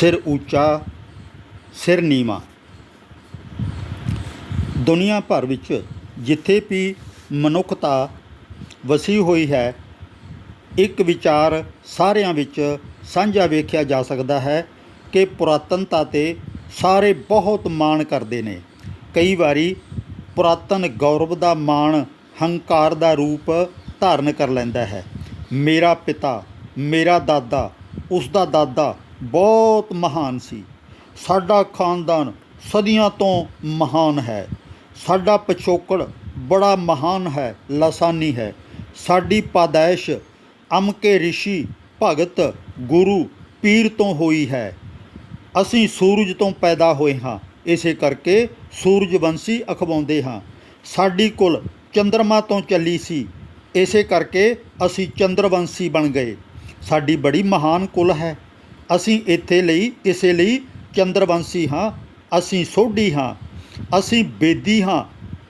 ਸਿਰ ਉੱਚਾ, ਸਿਰ ਨੀਵਾਂ। ਦੁਨੀਆ ਭਰ ਵਿੱਚ ਜਿੱਥੇ ਵੀ ਮਨੁੱਖਤਾ ਵਸੀ ਹੋਈ ਹੈ, ਇੱਕ ਵਿਚਾਰ ਸਾਰਿਆਂ ਵਿੱਚ ਸਾਂਝਾ ਵੇਖਿਆ ਜਾ ਸਕਦਾ ਹੈ ਕਿ ਪੁਰਾਤਨਤਾ ਤੇ ਸਾਰੇ ਬਹੁਤ ਮਾਣ ਕਰਦੇ ਨੇ। ਕਈ ਵਾਰੀ ਪੁਰਾਤਨ ਗੌਰਵ ਦਾ ਮਾਣ ਹੰਕਾਰ ਦਾ ਰੂਪ ਧਾਰਨ ਕਰ ਲੈਂਦਾ ਹੈ। ਮੇਰਾ ਪਿਤਾ, ਮੇਰਾ ਦਾਦਾ ਉਸ ਦਾ ਦਾਦਾ ਬਹੁਤ ਮਹਾਨ ਸੀ। ਸਾਡਾ ਖਾਨਦਾਨ ਸਦੀਆਂ ਤੋਂ ਮਹਾਨ ਹੈ। ਸਾਡਾ ਪਿਛੋਕੜ ਬੜਾ ਮਹਾਨ ਹੈ, ਲਸਾਨੀ ਹੈ। ਸਾਡੀ ਪਾਦੈਸ਼ ਅਮਕੇ ਰਿਸ਼ੀ ਭਗਤ ਗੁਰੂ ਪੀਰ ਤੋਂ ਹੋਈ ਹੈ। ਅਸੀਂ ਸੂਰਜ ਤੋਂ ਪੈਦਾ ਹੋਏ ਹਾਂ। ਇਸੇ ਕਰਕੇ ਸੂਰਜਵੰਸ਼ੀ ਅਖਵਾਉਂਦੇ ਹਾਂ। ਸਾਡੀ ਕੁਲ ਚੰ드ਰਮਾ ਤੋਂ ਚੱਲੀ ਸੀ। ਇਸੇ ਕਰਕੇ ਅਸੀਂ ਚੰਦਰਵੰਸ਼ੀ ਬਣ ਗਏ। ਸਾਡੀ ਬੜੀ ਮਹਾਨ ਕੁਲ ਹੈ। ਅਸੀਂ ਇੱਥੇ ਲਈ, ਇਸੇ ਲਈ ਚੰਦਰਵੰਸ਼ੀ ਹਾਂ। ਅਸੀਂ ਸੋਢੀ ਹਾਂ। ਅਸੀਂ ਬੇਦੀ ਹਾਂ।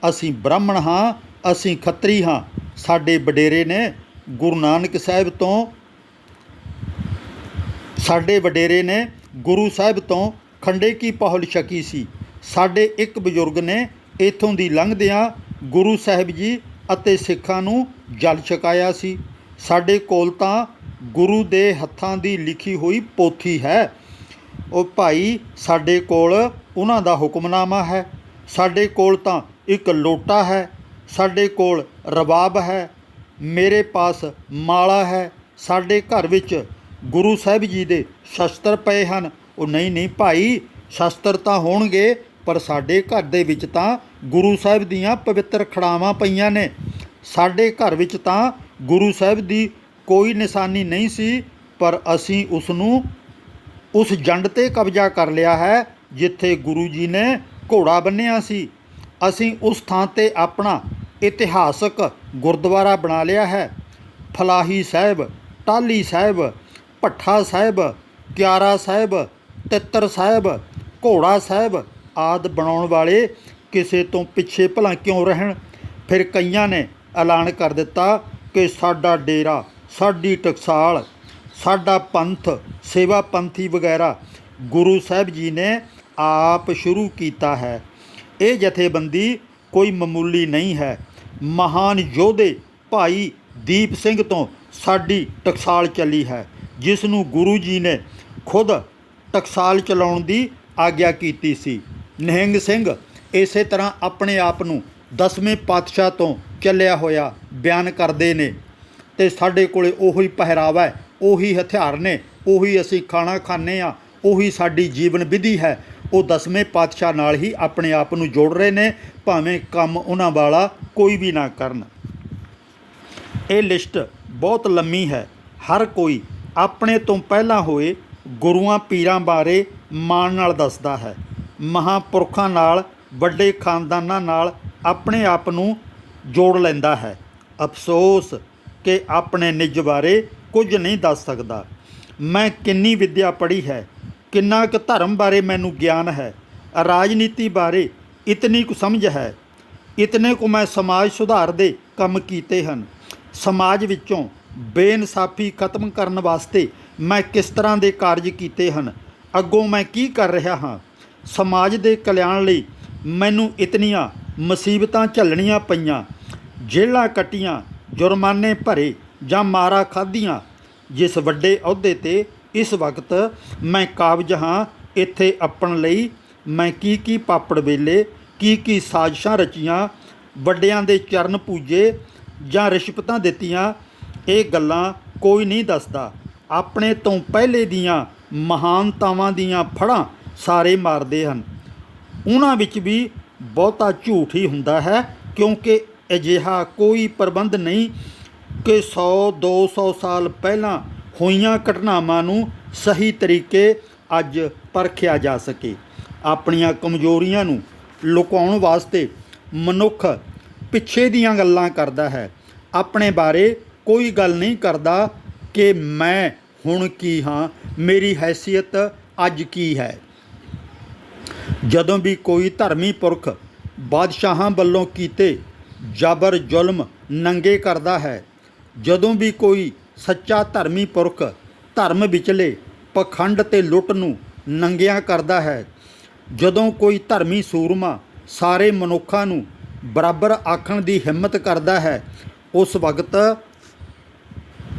ਅਸੀਂ ਬ੍ਰਾਹਮਣ ਹਾਂ। ਅਸੀਂ ਖੱਤਰੀ ਹਾਂ। ਸਾਡੇ ਵਡੇਰੇ ਨੇ ਗੁਰੂ ਨਾਨਕ ਸਾਹਿਬ ਤੋਂ, ਸਾਡੇ ਵਡੇਰੇ ਨੇ ਗੁਰੂ ਸਾਹਿਬ ਤੋਂ ਖੰਡੇ ਕੀ ਪਹੁਲ ਛਕੀ ਸੀ। ਸਾਡੇ ਇੱਕ ਬਜ਼ੁਰਗ ਨੇ ਇਥੋਂ ਦੀ ਲੰਘਦਿਆਂ ਗੁਰੂ ਸਾਹਿਬ ਜੀ ਅਤੇ ਸਿੱਖਾਂ ਨੂੰ ਜਲ ਛਕਾਇਆ ਸੀ। ਸਾਡੇ ਕੋਲ ਤਾਂ ਗੁਰੂ ਦੇ ਹੱਥਾਂ ਦੀ ਲਿਖੀ ਹੋਈ ਪੋਥੀ ਹੈ। ਉਹ ਭਾਈ, ਸਾਡੇ ਕੋਲ ਉਹਨਾਂ ਦਾ ਹੁਕਮਨਾਮਾ ਹੈ। ਸਾਡੇ ਕੋਲ ਤਾਂ ਇੱਕ ਲੋਟਾ ਹੈ। ਸਾਡੇ ਕੋਲ ਰਬਾਬ ਹੈ। ਮੇਰੇ ਪਾਸ ਮਾਲਾ ਹੈ। ਸਾਡੇ ਘਰ ਵਿੱਚ ਗੁਰੂ ਸਾਹਿਬ ਜੀ ਦੇ ਸ਼ਸਤਰ ਪਏ ਹਨ। ਉਹ ਨਹੀਂ ਨਹੀਂ ਭਾਈ, ਸ਼ਸਤਰ ਤਾਂ ਹੋਣਗੇ, ਪਰ ਸਾਡੇ ਘਰ ਦੇ ਵਿੱਚ ਤਾਂ ਗੁਰੂ ਸਾਹਿਬ ਦੀਆਂ ਪਵਿੱਤਰ ਖੜਾਵਾਂ ਪਈਆਂ ਨੇ। ਸਾਡੇ ਘਰ ਵਿੱਚ ਤਾਂ ਗੁਰੂ ਸਾਹਿਬ ਦੀ ਕੋਈ ਨਿਸ਼ਾਨੀ ਨਹੀਂ ਸੀ, ਪਰ ਅਸੀਂ ਉਸ ਨੂੰ ਉਸ ਜੰਡ ਤੇ ਕਬਜ਼ਾ ਕਰ ਲਿਆ ਹੈ, ਜਿੱਥੇ ਗੁਰੂ ਜੀ ਨੇ ਘੋੜਾ ਬੰਨਿਆ ਸੀ। ਅਸੀਂ ਉਸ ਥਾਂ ਤੇ ਆਪਣਾ ਇਤਿਹਾਸਕ ਗੁਰਦੁਆਰਾ ਬਣਾ ਲਿਆ ਹੈ। ਫਲਾਹੀ ਸਾਹਿਬ ਟਾਲੀ ਸਾਹਿਬ, ਭੱਠਾ ਸਾਹਿਬ, ਕਿਆਰਾ ਸਾਹਿਬ, ਤਿੱਤਰ ਸਾਹਿਬ, ਘੋੜਾ ਸਾਹਿਬ ਆਦ ਬਣਾਉਣ ਵਾਲੇ ਕਿਸੇ ਤੋਂ ਪਿੱਛੇ ਭਲਾ ਕਿਉਂ ਰਹਿਣ? ਫਿਰ ਕਈਆਂ ਨੇ ਐਲਾਨ ਕਰ ਦਿੱਤਾ ਕਿ ਸਾਡਾ ਡੇਰਾ ਸਾਡੀ ਟਕਸਾਲ, ਸਾਡਾ ਪੰਥ, ਸੇਵਾ ਪੰਥੀ ਵਗੈਰਾ ਗੁਰੂ ਸਾਹਿਬ ਜੀ ਨੇ ਆਪ ਸ਼ੁਰੂ ਕੀਤਾ ਹੈ। ਇਹ ਜਥੇਬੰਦੀ ਕੋਈ ਮਾਮੂਲੀ ਨਹੀਂ ਹੈ। ਮਹਾਨ ਯੋਧੇ ਭਾਈ ਦੀਪ ਸਿੰਘ ਤੋਂ ਸਾਡੀ ਟਕਸਾਲ ਚੱਲੀ ਹੈ, ਜਿਸ ਨੂੰ ਗੁਰੂ ਜੀ ਨੇ ਖੁਦ ਟਕਸਾਲ ਚਲਾਉਣ ਦੀ ਆਗਿਆ ਕੀਤੀ ਸੀ। ਨਿਹੰਗ ਸਿੰਘ ਇਸੇ ਤਰ੍ਹਾਂ ਆਪਣੇ ਆਪ ਨੂੰ ਦਸਵੇਂ ਪਾਤਸ਼ਾਹ ਤੋਂ ਚੱਲਿਆ ਹੋਇਆ ਬਿਆਨ ਕਰਦੇ ਨੇ। ਤੇ ਸਾਡੇ ਕੋਲੇ ਉਹੀ ਪਹਿਰਾਵਾ ਹੈ, ਉਹੀ ਹਥਿਆਰ ਨੇ, ਉਹੀ ਅਸੀਂ ਖਾਣਾ ਖਾਂਦੇ ਆ ਉਹੀ ਸਾਡੀ ਜੀਵਨ ਵਿਧੀ ਹੈ। ਉਹ ਦਸਵੇਂ ਪਾਤਸ਼ਾਹ ਨਾਲ ਹੀ ਆਪਣੇ ਆਪ ਨੂੰ ਜੋੜ ਰਹੇ ਨੇ, ਭਾਵੇਂ ਕੰਮ ਉਹਨਾਂ ਵਾਲਾ ਕੋਈ ਵੀ ਨਾ ਕਰਨ। ਇਹ ਲਿਸਟ ਬਹੁਤ ਲੰਮੀ ਹੈ। ਹਰ ਕੋਈ ਆਪਣੇ ਤੋਂ ਪਹਿਲਾਂ ਹੋਏ ਗੁਰੂਆਂ ਪੀਰਾਂ ਬਾਰੇ ਮਾਣ ਨਾਲ ਦੱਸਦਾ ਹੈ। ਮਹਾਪੁਰਖਾਂ ਨਾਲ, ਵੱਡੇ ਖਾਨਦਾਨਾਂ ਨਾਲ ਆਪਣੇ ਆਪ ਨੂੰ ਜੋੜ ਲੈਂਦਾ ਹੈ। ਅਫਸੋਸ ਕਿ ਆਪਣੇ ਨਿੱਜ ਬਾਰੇ ਕੁਝ ਨਹੀਂ ਦੱਸ ਸਕਦਾ। ਮੈਂ ਕਿੰਨੀ ਵਿੱਦਿਆ ਪੜ੍ਹੀ ਹੈ, ਕਿੰਨਾ ਕੁ ਧਰਮ ਬਾਰੇ ਮੈਨੂੰ ਗਿਆਨ ਹੈ, ਰਾਜਨੀਤੀ ਬਾਰੇ ਇਤਨੀ ਕੁ ਸਮਝ ਹੈ। ਇਤਨੇ ਕੁ ਮੈਂ ਸਮਾਜ ਸੁਧਾਰ ਦੇ ਕੰਮ ਕੀਤੇ ਹਨ। ਸਮਾਜ ਵਿੱਚੋਂ ਬੇਇਨਸਾਫੀ ਖਤਮ ਕਰਨ ਵਾਸਤੇ ਮੈਂ ਕਿਸ ਤਰ੍ਹਾਂ ਦੇ ਕਾਰਜ ਕੀਤੇ ਹਨ, ਅੱਗੋਂ ਮੈਂ ਕੀ ਕਰ ਰਿਹਾ ਹਾਂ? ਸਮਾਜ ਦੇ ਕਲਿਆਣ ਲਈ ਮੈਨੂੰ ਇਤਨੀਆਂ ਮੁਸੀਬਤਾਂ ਝੱਲਣੀਆਂ ਪਈਆਂ, ਜੇਲ੍ਹਾਂ ਕੱਟੀਆਂ ਜੁਰਮਾਨੇ ਭਰੇ ਜਾਂ ਮਾਰਾ ਖਾਧੀਆਂ। ਜਿਸ ਵੱਡੇ ਅਹੁਦੇ ਤੇ ਇਸ ਵਕਤ ਮੈਂ ਕਾਬਜ ਹਾਂ, ਇੱਥੇ ਆਪਣ ਲਈ ਮੈਂ ਕੀ ਕੀ ਪਾਪੜ ਵੇਲੇ, ਕੀ ਕੀ ਸਾਜ਼ਿਸ਼ਾਂ ਰਚੀਆਂ, ਵੱਡਿਆਂ ਦੇ ਚਰਨ ਪੂਜੇ ਜਾਂ ਰਿਸ਼ਵਤਾਂ ਦਿੱਤੀਆਂ, ਇਹ ਗੱਲਾਂ ਕੋਈ ਨਹੀਂ ਦੱਸਦਾ। ਆਪਣੇ ਤੋਂ ਪਹਿਲੇ ਦੀਆਂ ਮਹਾਨਤਾਵਾਂ ਦੀਆਂ ਫੜਾਂ ਸਾਰੇ ਮਾਰਦੇ ਹਨ। ਉਹਨਾਂ ਵਿੱਚ ਵੀ ਬਹੁਤਾ ਝੂਠ ਹੀ ਹੁੰਦਾ ਹੈ, ਕਿਉਂਕਿ ਅਜਿਹਾ ਕੋਈ ਪ੍ਰਬੰਧ ਨਹੀਂ ਕਿ 100 200 ਸਾਲ ਪਹਿਲਾਂ ਹੋਈਆਂ ਘਟਨਾਵਾਂ ਨੂੰ ਸਹੀ ਤਰੀਕੇ ਅੱਜ ਪਰਖਿਆ ਜਾ ਸਕੇ। ਆਪਣੀਆਂ ਕਮਜ਼ੋਰੀਆਂ ਨੂੰ ਲੁਕਾਉਣ ਵਾਸਤੇ ਮਨੁੱਖ ਪਿੱਛੇ ਦੀਆਂ ਗੱਲਾਂ ਕਰਦਾ ਹੈ। ਆਪਣੇ ਬਾਰੇ ਕੋਈ ਗੱਲ ਨਹੀਂ ਕਰਦਾ ਕਿ ਮੈਂ ਹੁਣ ਕੀ ਹਾਂ, ਮੇਰੀ ਹੈਸੀਅਤ ਅੱਜ ਕੀ ਹੈ। ਜਦੋਂ ਵੀ ਕੋਈ ਧਰਮੀ ਪੁਰਖ ਬਾਦਸ਼ਾਹਾਂ ਵੱਲੋਂ ਕੀਤੇ ਜਬਰ ਜ਼ੁਲਮ ਨੰਗੇ ਕਰਦਾ ਹੈ। ਜਦੋਂ ਵੀ ਕੋਈ ਸੱਚਾ ਧਰਮੀ ਪੁਰਖ ਧਰਮ ਵਿਚਲੇ ਪਖੰਡ ਤੇ ਲੁੱਟ ਨੂੰ ਨੰਗਿਆਂ ਕਰਦਾ ਹੈ, ਜਦੋਂ ਕੋਈ ਧਰਮੀ ਸੂਰਮਾ ਸਾਰੇ ਮਨੁੱਖਾਂ ਨੂੰ ਬਰਾਬਰ ਆਖਣ ਦੀ ਹਿੰਮਤ ਕਰਦਾ ਹੈ, ਉਸ ਵਕਤ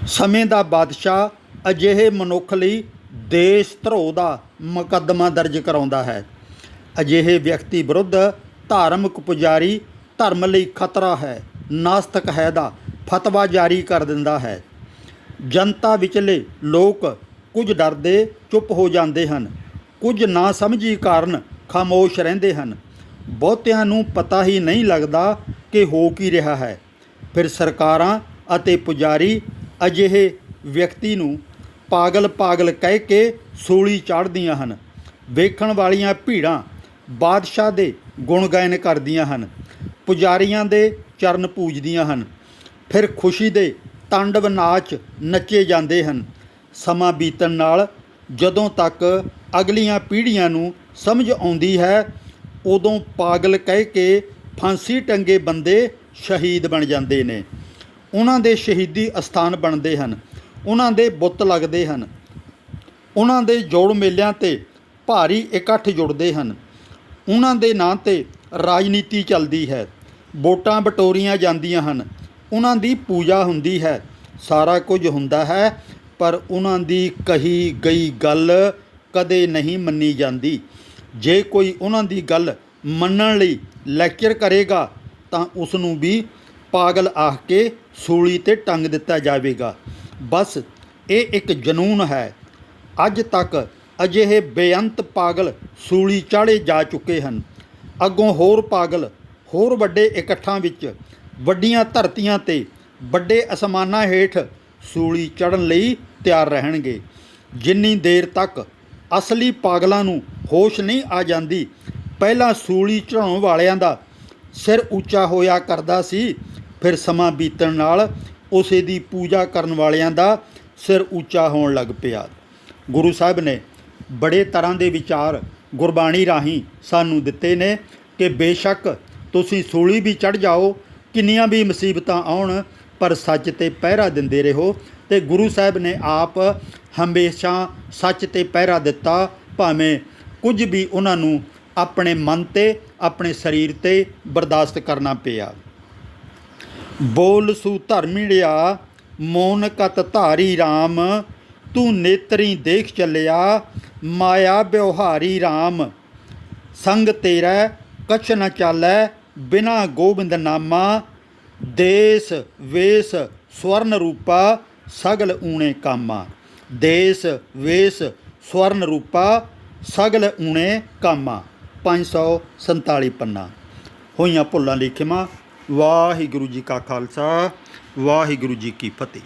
ਸਮੇਂ ਦਾ ਬਾਦਸ਼ਾਹ ਅਜਿਹੇ ਮਨੁੱਖ ਲਈ ਦੇਸ਼ ਧਰੋਹ ਦਾ ਮੁਕੱਦਮਾ ਦਰਜ ਕਰਾਉਂਦਾ ਹੈ। ਅਜਿਹੇ ਵਿਅਕਤੀ ਵਿਰੁੱਧ ਧਾਰਮਿਕ ਪੁਜਾਰੀ ਧਰਮ ਲਈ ਖਤਰਾ ਹੈ, ਨਾਸਤਕ ਹੈ ਦਾ ਫਤਵਾ ਜਾਰੀ ਕਰ ਦਿੰਦਾ ਹੈ। ਜਨਤਾ ਵਿਚਲੇ ਲੋਕ ਕੁਝ ਡਰਦੇ, ਚੁੱਪ ਹੋ ਜਾਂਦੇ ਹਨ। ਕੁਝ ਨਾ ਸਮਝੀ ਕਾਰਨ ਖਾਮੋਸ਼ ਰਹਿੰਦੇ ਹਨ। ਬਹੁਤਿਆਂ ਨੂੰ ਪਤਾ ਹੀ ਨਹੀਂ ਲੱਗਦਾ ਕਿ ਹੋ ਕੀ ਰਿਹਾ ਹੈ। ਫਿਰ ਸਰਕਾਰਾਂ ਅਤੇ ਪੁਜਾਰੀ ਅਜਿਹੇ ਵਿਅਕਤੀ ਨੂੰ ਪਾਗਲ ਪਾਗਲ ਕਹਿ ਕੇ ਸੂਲੀ ਚਾੜਦੀਆਂ ਹਨ। ਵੇਖਣ ਵਾਲੀਆਂ ਭੀੜਾਂ ਬਾਦਸ਼ਾਹ ਦੇ ਗੁਣ ਗਾਇਨ ਕਰਦੀਆਂ ਹਨ। ਪੁਜਾਰੀਆਂ ਦੇ ਚਰਨ ਪੂਜਦੀਆਂ ਹਨ। ਫਿਰ ਖੁਸ਼ੀ ਦੇ ਤਾਂਡਵ ਨਾਚ ਨੱਚੇ ਜਾਂਦੇ ਹਨ। ਸਮਾਂ ਬੀਤਣ ਨਾਲ ਜਦੋਂ ਤੱਕ ਅਗਲੀਆਂ ਪੀੜ੍ਹੀਆਂ ਨੂੰ ਸਮਝ ਆਉਂਦੀ ਹੈ, ਉਦੋਂ ਪਾਗਲ ਕਹਿ ਕੇ ਫਾਂਸੀ ਟੰਗੇ ਬੰਦੇ ਸ਼ਹੀਦ ਬਣ ਜਾਂਦੇ ਨੇ। ਉਹਨਾਂ ਦੇ ਸ਼ਹੀਦੀ ਅਸਥਾਨ ਬਣਦੇ ਹਨ। ਉਹਨਾਂ ਦੇ ਬੁੱਤ ਲੱਗਦੇ ਹਨ। ਉਹਨਾਂ ਦੇ ਜੋੜ ਮੇਲਿਆਂ ਤੇ ਭਾਰੀ ਇਕੱਠ ਜੁੜਦੇ ਹਨ। ਉਹਨਾਂ ਦੇ ਨਾਂ ਤੇ ਰਾਜਨੀਤੀ ਚੱਲਦੀ ਹੈ। ਵੋਟਾਂ ਬਟੋਰੀਆਂ ਜਾਂਦੀਆਂ ਹਨ। ਉਹਨਾਂ ਦੀ ਪੂਜਾ ਹੁੰਦੀ ਹੈ। ਸਾਰਾ ਕੁਝ ਹੁੰਦਾ ਹੈ, ਪਰ ਉਹਨਾਂ ਦੀ ਕਹੀ ਗਈ ਗੱਲ ਕਦੇ ਨਹੀਂ ਮੰਨੀ ਜਾਂਦੀ। ਜੇ ਕੋਈ ਉਹਨਾਂ ਦੀ ਗੱਲ ਮੰਨਣ ਲਈ ਲੈਕਚਰ ਕਰੇਗਾ, ਤਾਂ ਉਸ ਨੂੰ ਵੀ ਪਾਗਲ ਆਖ ਕੇ ਸੂਲੀ ਤੇ ਟੰਗ ਦਿੱਤਾ ਜਾਵੇਗਾ। ਬਸ, ਇਹ ਇੱਕ ਜਨੂਨ ਹੈ। ਅੱਜ ਤੱਕ ਅਜਿਹੇ ਬੇਅੰਤ ਪਾਗਲ ਸੂਲੀ ਚਾੜੇ ਜਾ ਚੁੱਕੇ ਹਨ। ਅੱਗੋਂ ਹੋਰ ਪਾਗਲ, ਹੋਰ ਵੱਡੇ ਇਕੱਠਾਂ ਵਿੱਚ ਵੱਡੀਆਂ ਧਰਤੀਆਂ ਤੇ ਵੱਡੇ ਅਸਮਾਨਾਂ ਹੇਠ ਸੂਲੀ ਚੜਨ ਲਈ ਤਿਆਰ ਰਹਿਣਗੇ। ਜਿੰਨੀ ਦੇਰ ਤੱਕ ਅਸਲੀ ਪਾਗਲਾਂ ਨੂੰ ਹੋਸ਼ ਨਹੀਂ ਆ ਜਾਂਦੀ, ਪਹਿਲਾਂ ਸੂਲੀ ਚੜਾਉਣ ਵਾਲਿਆਂ ਦਾ ਸਿਰ ਉੱਚਾ ਹੋਇਆ ਕਰਦਾ ਸੀ, ਫਿਰ ਸਮਾਂ ਬੀਤਣ ਨਾਲ ਉਸੇ ਦੀ ਪੂਜਾ ਕਰਨ ਵਾਲਿਆਂ ਦਾ ਸਿਰ ਉੱਚਾ ਹੋਣ ਲੱਗ ਪਿਆ। ਗੁਰੂ ਸਾਹਿਬ ਨੇ ਬੜੇ ਤਰ੍ਹਾਂ ਦੇ ਵਿਚਾਰ ਗੁਰਬਾਣੀ ਰਾਹੀਂ ਸਾਨੂੰ ਦਿੱਤੇ ਨੇ ਕਿ ਬੇਸ਼ੱਕ ਤੁਸੀਂ ਸੂਲੀ ਵੀ ਚੜ ਜਾਓ, ਕਿੰਨੀਆਂ ਵੀ ਮੁਸੀਬਤਾਂ ਆਉਣ, ਪਰ ਸੱਚ ਤੇ ਪਹਿਰਾ ਦਿੰਦੇ ਰਹੋ। ਤੇ ਗੁਰੂ ਸਾਹਿਬ ਨੇ ਆਪ ਹਮੇਸ਼ਾ ਸੱਚ ਤੇ ਪਹਿਰਾ ਦਿੱਤਾ, ਭਾਵੇਂ ਕੁਝ ਵੀ ਉਹਨਾਂ ਨੂੰ ਆਪਣੇ ਮਨ ਤੇ, ਆਪਣੇ ਸਰੀਰ ਤੇ ਬਰਦਾਸ਼ਤ ਕਰਨਾ ਪਿਆ। ਬੋਲ ਸੂ ਧਰਮਿੜਿਆ ਮੌਨ ਕਤ ਧਾਰੀ RAM ਤੂੰ ਨੇਤਰੀ ਦੇਖ ਚੱਲਿਆ, ਮਾਇਆ ਬਿਵਹਾਰੀ RAM ਸੰਗ ਤੇਰਾ, ਕਛ ਨ ਚਾਲੈ, ਬਿਨਾ ਗੋਬਿੰਦ ਨਾਮਾ ਦੇਸ, ਵੇਸ, ਸਵਰਨ ਰੂਪਾ, ਸਗਲ ਊਣੇ ਕਾਮਾ। ਦੇਸ, ਵੇਸ, ਸਵਰਨ ਰੂਪਾ, ਸਗਲ ਊਣੇ ਕਾਮਾ। 547 ਪੰਨਾ। ਹੋਈਆਂ ਭੁੱਲਾਂ ਲਈ ਖਿਮਾ। ਵਾਹਿਗੁਰੂ ਜੀ ਕਾ ਖਾਲਸਾ, ਵਾਹਿਗੁਰੂ ਜੀ ਕੀ ਫਤਿਹ।